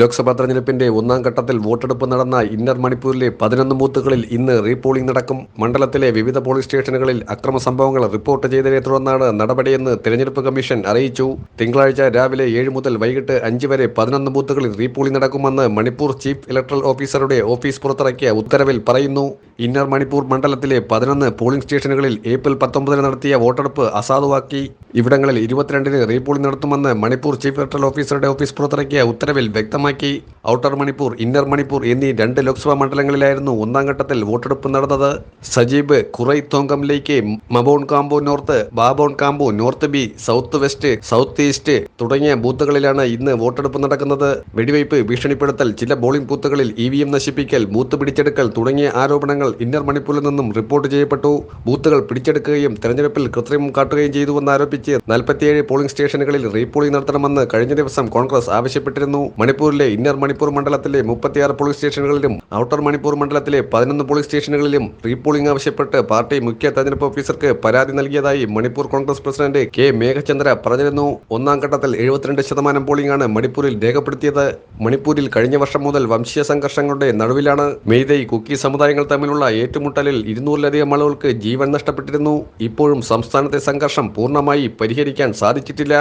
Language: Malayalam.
ലോക്സഭാ തെരഞ്ഞെടുപ്പിന്റെ ഒന്നാം ഘട്ടത്തിൽ വോട്ടെടുപ്പ് നടന്ന ഇന്നർ മണിപ്പൂരിലെ പതിനൊന്ന് ബൂത്തുകളിൽ ഇന്ന് റീപോളിംഗ് നടക്കും. മണ്ഡലത്തിലെ വിവിധ പോളിംഗ് സ്റ്റേഷനുകളിൽ അക്രമ സംഭവങ്ങൾ റിപ്പോർട്ട് ചെയ്തതിനെ തുടർന്നാണ് നടപടിയെന്ന് തെരഞ്ഞെടുപ്പ് കമ്മീഷൻ അറിയിച്ചു. തിങ്കളാഴ്ച രാവിലെ ഏഴ് മുതൽ വൈകിട്ട് അഞ്ച് വരെ പതിനൊന്ന് ബൂത്തുകളിൽ റീപോളിംഗ് നടക്കുമെന്ന് മണിപ്പൂർ ചീഫ് ഇലക്ട്രൽ ഓഫീസറുടെ ഓഫീസ് പുറത്തിറക്കിയ ഉത്തരവിൽ പറയുന്നു. ഇന്നർ മണിപ്പൂർ മണ്ഡലത്തിലെ പതിനൊന്ന് പോളിംഗ് സ്റ്റേഷനുകളിൽ ഏപ്രിൽ പത്തൊമ്പതിന് നടത്തിയ വോട്ടെടുപ്പ് അസാധുവാക്കി. ഇവിടങ്ങളിൽ ഇരുപത്തിരണ്ടിന് റീപോളിംഗ് നടത്തുമെന്ന് മണിപ്പൂർ ചീഫ് ഇലക്ടറൽ ഓഫീസറുടെ ഓഫീസ് പുറത്തിറക്കിയ ഉത്തരവിൽ വ്യക്തമാക്കി. ഔട്ടർ മണിപ്പൂർ ഇന്നർ മണിപ്പൂർ എന്നീ രണ്ട് ലോക്സഭാ മണ്ഡലങ്ങളിലായിരുന്നു ഒന്നാം ഘട്ടത്തിൽ വോട്ടെടുപ്പ് നടന്നത്. Sajeeb Kurai Thongkamlek Mabon Kambo north Babon Kambo north B south west south east തുടങ്ങിയ ബൂത്തുകളിലാണ് ഇന്ന് വോട്ടെടുപ്പ് നടക്കുന്നത്. വെടിവയ്പ് ഭീഷണിപ്പെടുത്തൽ ചില പോളിംഗ് ബൂത്തുകളിൽ ഇ വി എം നശിപ്പിക്കൽ ബൂത്ത് പിടിച്ചെടുക്കൽ തുടങ്ങിയ ആരോപണങ്ങൾ ഇന്നർ മണിപ്പൂരിൽ നിന്നും റിപ്പോർട്ട് ചെയ്യപ്പെട്ടു. ബൂത്തുകൾ പിടിച്ചെടുക്കുകയും തെരഞ്ഞെടുപ്പിൽ കൃത്രിമം കാട്ടുകയും ചെയ്തുവെന്ന് ആരോപിച്ച് നാൽപ്പത്തിയേഴ് പോളിംഗ് സ്റ്റേഷനുകളിൽ റീപോളിംഗ് നടത്തണമെന്ന് കഴിഞ്ഞ ദിവസം കോൺഗ്രസ് ആവശ്യപ്പെട്ടിരുന്നു. മണിപ്പൂരിലെ ഇന്നർ മണിപ്പൂർ മണ്ഡലത്തിലെ മുപ്പത്തിയാറ് പോളിംഗ് സ്റ്റേഷനുകളിലും ഔട്ടർ മണിപ്പൂർ മണ്ഡലത്തിലെ പതിനൊന്ന് പോളിംഗ് സ്റ്റേഷനുകളിലും റീപോളിംഗ് ആവശ്യപ്പെട്ട് പാർട്ടി മുഖ്യ തെരഞ്ഞെടുപ്പ് ഓഫീസർക്ക് പരാതി നൽകിയതായി മണിപ്പൂർ കോൺഗ്രസ് പ്രസിഡന്റ് കെ. മേഘചന്ദ്ര പറഞ്ഞിരുന്നു. ഒന്നാം ഘട്ടത്തിൽ എഴുപത്തിരണ്ട് ശതമാനം പോളിംഗ് ആണ് മണിപ്പൂരിൽ രേഖപ്പെടുത്തിയത്. മണിപ്പൂരിൽ കഴിഞ്ഞ വർഷം മുതൽ വംശീയ സംഘർഷങ്ങളുടെ നടുവിലാണ്. മെയ്തൈ കുക്കി സമുദായങ്ങൾ തമ്മിലുള്ള ഏറ്റുമുട്ടലിൽ ഇരുന്നൂറിലധികം ആളുകൾക്ക് ജീവൻ നഷ്ടപ്പെട്ടിരുന്നു. ഇപ്പോഴും സംസ്ഥാനത്തെ സംഘർഷം പൂർണമായി പരിഹരിക്കാൻ സാധിച്ചിട്ടില്ല.